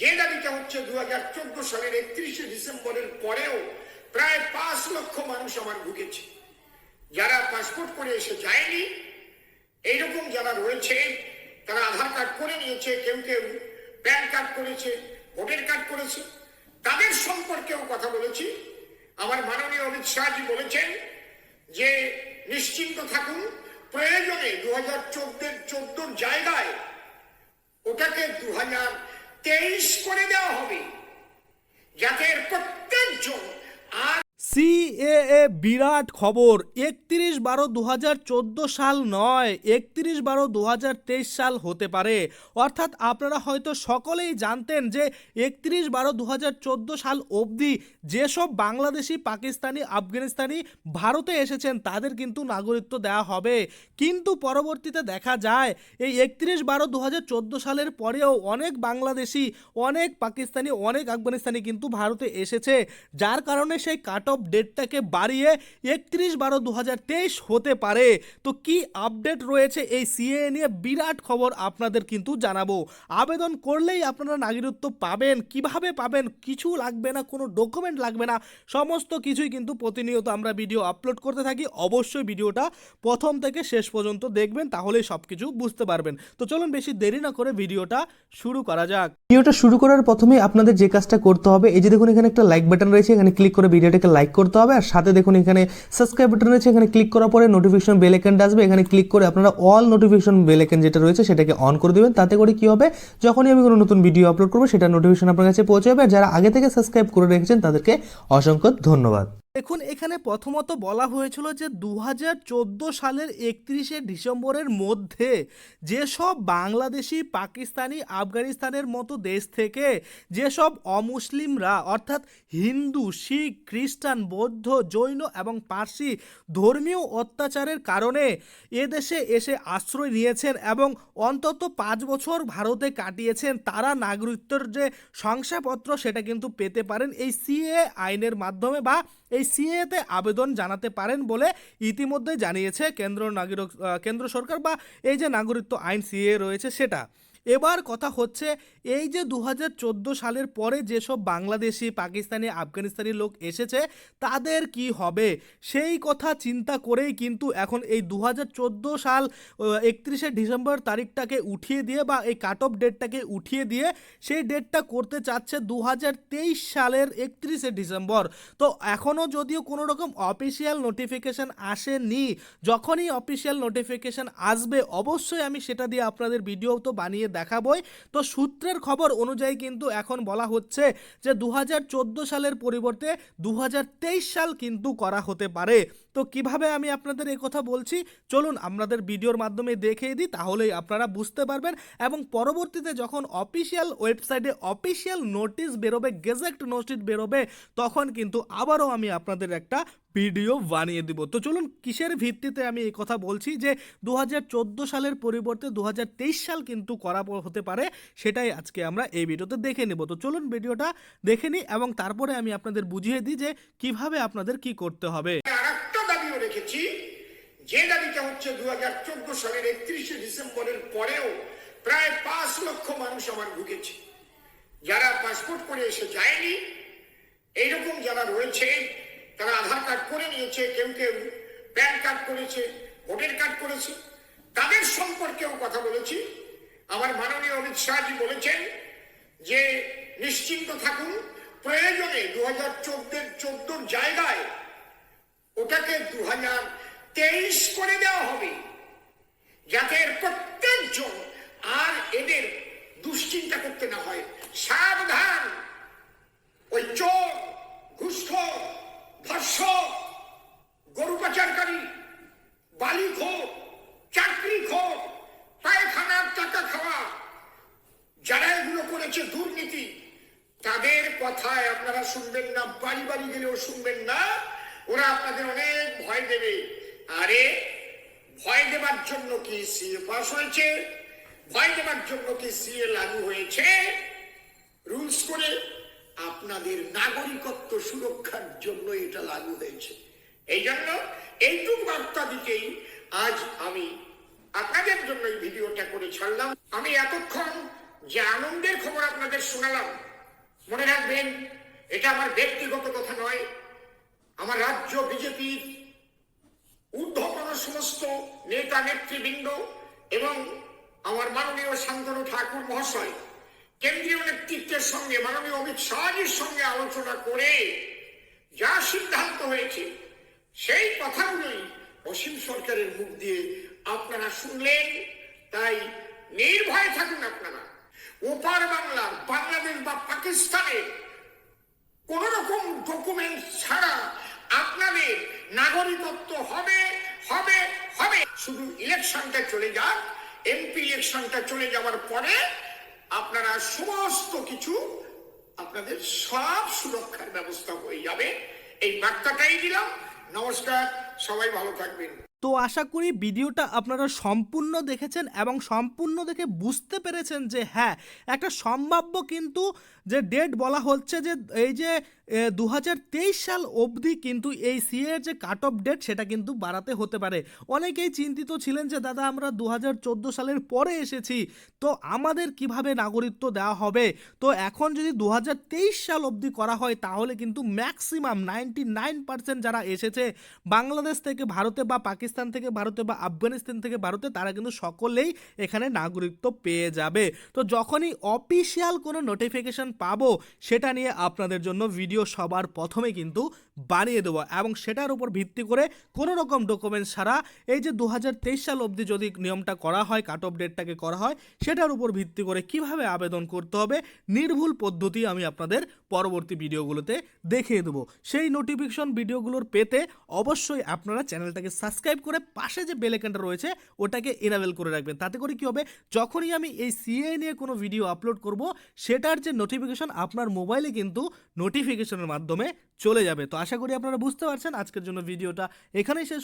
যে দাবিটা হচ্ছে দু হাজার চোদ্দ সালের একত্রিশে ডিসেম্বরের পরেও প্রায় পাঁচ লক্ষ মানুষ আমার ভুগেছে। যারা পাসপোর্ট করে এসে যায়নি, এইরকম যারা রয়েছে, তারা আধার কার্ড করে নিয়েছে, কেউ কেউ প্যান কার্ড করেছে, ভোটার কার্ড করেছে, তাদের সম্পর্কেও কথা বলেছি। আমার মাননীয় অমিত শাহজি বলেছেন যে, নিশ্চিন্ত থাকুন, প্রয়োজনে দু হাজার চোদ্দের চোদ্দোর জায়গায় ওটাকে দু হাজার তেইশ করে দেওয়া হবে। যাতে প্রত্যেকজন আর সিএএ বিরাট খবর, একত্রিশ বারো দু সাল নয়, একত্রিশ বারো দু সাল হতে পারে। অর্থাৎ আপনারা হয়তো সকলেই জানতেন যে একত্রিশ বারো দু সাল অবধি যেসব বাংলাদেশি, পাকিস্তানি, আফগানিস্তানি ভারতে এসেছেন, তাদের কিন্তু নাগরিকত্ব দেওয়া হবে। কিন্তু পরবর্তীতে দেখা যায়, এই একত্রিশ বারো দু সালের পরেও অনেক বাংলাদেশি, অনেক পাকিস্তানি, অনেক আফগানিস্তানি কিন্তু ভারতে এসেছে, যার কারণে সেই কাট অফ ডেটটাকে বাড়িয়ে একত্রিশ বারো দু হতে পারে। তো কি আপডেট রয়েছে এই সিএ নিয়ে বিরাট খবর আপনাদের কিন্তু জানাব। আবেদন করলেই আপনারা নাগরিকত্ব পাবেন, কীভাবে পাবেন, কিছু লাগবে না, কোনো ডকুমেন্ট লাগবে না, সমস্ত কিছুই কিন্তু প্রতিনিয়ত আমরা ভিডিও আপলোড করতে থাকি। অবশ্যই ভিডিওটা প্রথম থেকে শেষ পর্যন্ত দেখবেন, তাহলেই সব কিছু বুঝতে পারবেন। তো চলুন বেশি দেরি না করে ভিডিওটা শুরু করা যাক। ভিডিওটা শুরু করার প্রথমেই আপনাদের যে কাজটা করতে হবে, এই যে দেখুন এখানে একটা লাইক বাটন রয়েছে, এখানে ক্লিক করে ভিডিওটাকে লাইক করতে হবে। আর সাথে দেখুন এখানে সাবস্ক্রাইব বাটন রয়েছে, এখানে ক্লিক করার পরে নোটিফিকেশন বেল আইকনটা আসবে। এখানে ক্লিক করে আপনারা অল নোটিফিকেশন বেল আইকন যেটা রয়েছে সেটাকে অন করে দেবেন। তাতে করে কি হবে? যখনই আমি কোনো নতুন ভিডিও আপলোড করব, সেটা নোটিফিকেশন আপনার কাছে পৌঁছে যাবে আর যারা আগে থেকে সাবস্ক্রাইব করে রেখেছেন, তাদেরকে অসংখ্য ধন্যবাদ। দেখুন, এখানে প্রথমত বলা হয়েছিল যে দু হাজার চোদ্দ সালের একত্রিশে ডিসেম্বরের মধ্যে যেসব বাংলাদেশি, পাকিস্তানি, আফগানিস্তানের মতো দেশ থেকে যেসব অমুসলিমরা, অর্থাৎ হিন্দু, শিখ, খ্রিস্টান, বৌদ্ধ, জৈন এবং পার্সি ধর্মীয় অত্যাচারের কারণে এদেশে এসে আশ্রয় নিয়েছেন এবং অন্তত পাঁচ বছর ভারতে কাটিয়েছেন, তারা নাগরিকত্বের যে শংসাপত্র সেটা কিন্তু পেতে পারেন এই সিএ আইনের মাধ্যমে বা এই সিএতে আবেদন জানাতে পারেন বলে ইতিমধ্যে জানিয়েছে কেন্দ্র নাগরিক কেন্দ্র সরকার বা এই যে নাগরিকত্ব আইন সিএ রয়েছে সেটা। এবার কথা হচ্ছে এই যে দু হাজার চোদ্দ সালের পরে যেসব বাংলাদেশি, পাকিস্তানি, আফগানিস্তানি লোক এসেছে, তাদের কি হবে? সেই কথা চিন্তা করেই কিন্তু এখন এই দু হাজার চোদ্দ সাল একত্রিশে ডিসেম্বর তারিখটাকে উঠিয়ে দিয়ে বা এই কাট অফ ডেটটাকে উঠিয়ে দিয়ে সেই ডেটটা করতে চাচ্ছে দু হাজার তেইশ সালের একত্রিশে ডিসেম্বর। তো এখনও যদিও কোনো রকম অফিসিয়াল নোটিফিকেশান আসেনি, যখনই অফিসিয়াল নোটিফিকেশান আসবে, অবশ্যই আমি সেটা দিয়ে আপনাদের ভিডিও তো বানিয়ে দেখাবই। তো সূত্রের খবর অনুযায়ী কিন্তু এখন বলা হচ্ছে যে দু হাজার চোদ্দ সালের পরিবর্তে দু হাজার তেইশ সাল কিন্তু করা হতে পারে। তো কীভাবে আমি আপনাদের এই কথা বলছি? চলুন আপনাদের ভিডিওর মাধ্যমে দেখিয়ে দিই, তাহলেই আপনারা বুঝতে পারবেন। এবং পরবর্তীতে যখন অফিসিয়াল ওয়েবসাইটে অফিসিয়াল নোটিশ বেরোবে গেজেক্ট নোটিশ বেরোবে, তখন কিন্তু আবারও আমি আপনাদের একটা ভিডিও বানিয়ে দিব। তো চলুন কিসের ভিত্তিতে আমি এই কথা বলছি যে দু হাজার চোদ্দ সালের পরিবর্তে দু হাজার তেইশ সাল কিন্তু করা হতে পারে, সেটাই আজকে আমরা এই ভিডিওতে দেখে নেব। তো চলুন ভিডিওটা দেখে নিই এবং তারপরে আমি আপনাদের বুঝিয়ে দিই যে কীভাবে আপনাদের কি করতে হবে আর একটা দাবিও রেখেছি যে দাবিটা হচ্ছে দু হাজার চোদ্দ সালের একত্রিশে ডিসেম্বরের পরেও প্রায় পাঁচ লক্ষ মানুষ আমার ভুগেছে যারা পাসপোর্ট করে এসে যায়নি, এইরকম যারা রয়েছে, তারা আধার কার্ড করে নিয়েছে, কেউ কেউ প্যান কার্ড করেছে, ভোটার কার্ড করেছে, তাদের সম্পর্কেও কথা বলেছি। আমার মাননীয় অমিত শাহজি বলেছেন যে, নিশ্চিন্ত থাকুন, প্রয়োজনে দু হাজার চোদ্দের চোদ্দোর জায়গায় ওটাকে দু হাজার তেইশ করে দেওয়া হবে। যাতে এর প্রত্যেকজন আর এদের দুশ্চিন্তা করতে না হয়। সাবধান। ওই চোর ঘুষখোর ধর্ষক গরু পাচারকারী, বালিখোর, চাকরিখোর পায়খানার টাকা খাওয়া, যারা এগুলো করেছে দুর্নীতি, তাদের কথায় আপনারা শুনবেন না, বাড়ি বাড়ি গেলেও শুনবেন না। ওরা আপনাদের অনেক ভয় দেবে। আরে, ভয় দেবার জন্য কি সিএ পাস হয়েছে? ভয় দেবার জন্য কি সিএ লাগু হয়েছে? রুলস করে আপনাদের নাগরিকত্ব সুরক্ষার জন্য এটা লাগু হয়েছে। এই জন্য এইটুক বার্তা দিকেই আজ আমি আপনাদের জন্য এই ভিডিওটা করে ছাড়লাম। আমি এতক্ষণ যে আনন্দের খবর আপনাদের শোনালাম, মনে রাখবেন, এটা আমার ব্যক্তিগত কথা নয়, আমার রাজ্য বিজেপির সমস্ত নেতা নেতৃবৃন্দ এবং আমার মাননীয় শান্তনু ঠাকুর মহাশয় কেন্দ্রীয় নেতৃত্বের সঙ্গে, মাননীয় অমিত শাহজির সঙ্গে আলোচনা করে যা সিদ্ধান্ত হয়েছে, সেই কথাগুলোই অসীম সরকারের মুখ দিয়ে আপনারা শুনলেন। তাই নির্ভয়ে থাকুন আপনারা। ওপার বাংলা, বাংলাদেশ বা পাকিস্তানের কোন রকম ডকুমেন্ট ছাড়া আপনাদের নাগরিকত্ব হবে হবে হবে। শুধু ইলেকশনটা চলে যাক, এমপি ইলেকশনটা চলে যাওয়ার পরে আপনারা সমস্ত কিছু আপনাদের সব সুরক্ষার ব্যবস্থা হয়ে যাবে। এই বার্তাটাই দিলাম। নমস্কার, সবাই ভালো থাকবেন। তো আশা করি ভিডিওটা আপনারা সম্পূর্ণ দেখেছেন এবং সম্পূর্ণ দেখে বুঝতে পেরেছেন যে হ্যাঁ একটা সম্ভাব্য কিন্তু যে ডেট বলা হচ্ছে যে এই যে দু হাজার তেইশ সাল অবধি কিন্তু এই সিএর যে কাট অফ ডেট সেটা কিন্তু বাড়াতে হতে পারে। অনেকেই চিন্তিত ছিলেন যে, দাদা, আমরা দু হাজার চোদ্দ সালের পরে এসেছি, তো আমাদের কীভাবে নাগরিকত্ব দেওয়া হবে? তো এখন যদি দু হাজার তেইশ সাল অবধি করা হয়, তাহলে কিন্তু ম্যাক্সিমাম নাইনটি যারা এসেছে, বাংলাদেশ থেকে ভারতে বা পাকিস্তান থেকে ভারতে বা আফগানিস্তান থেকে ভারতে, তারা কিন্তু সকলেই এখানে নাগরিকত্ব পেয়ে যাবে। তো যখনই অফিসিয়াল কোনো নোটিফিকেশান পাবো, সেটা নিয়ে আপনাদের জন্য ভিডিও সবার প্রথমে কিন্তু বানিয়ে দেবো এবং সেটার উপর ভিত্তি করে কোনো রকম ডকুমেন্টস ছাড়া এই যে দু হাজার তেইশ সাল অবধি যদি নিয়মটা করা হয় কাট অফ ডেটটাকে করা হয়, সেটার উপর ভিত্তি করে কীভাবে আবেদন করতে হবে, নির্ভুল পদ্ধতি আমি আপনাদের পরবর্তী ভিডিওগুলোতে দেখিয়ে দেবো। সেই নোটিফিকেশন ভিডিওগুলোর পেতে অবশ্যই আপনারা চ্যানেলটাকে সাবস্ক্রাইব করে পাশে যে বেলেকানটা রয়েছে, ওটাকে এনাবেল করে রাখবেন। তাতে করে কি হবে, যখনই আমি এই সিএ নিয়ে কোনো ভিডিও আপলোড করব, সেটার যে নোটিফিকেশন আপনার মোবাইলে কিন্তু নোটিফিকেশনের মাধ্যমে চলে যাবে। তো আশা করি আপনারা বুঝতে পারছেন। আজকের জন্য ভিডিওটা এখানেই শেষ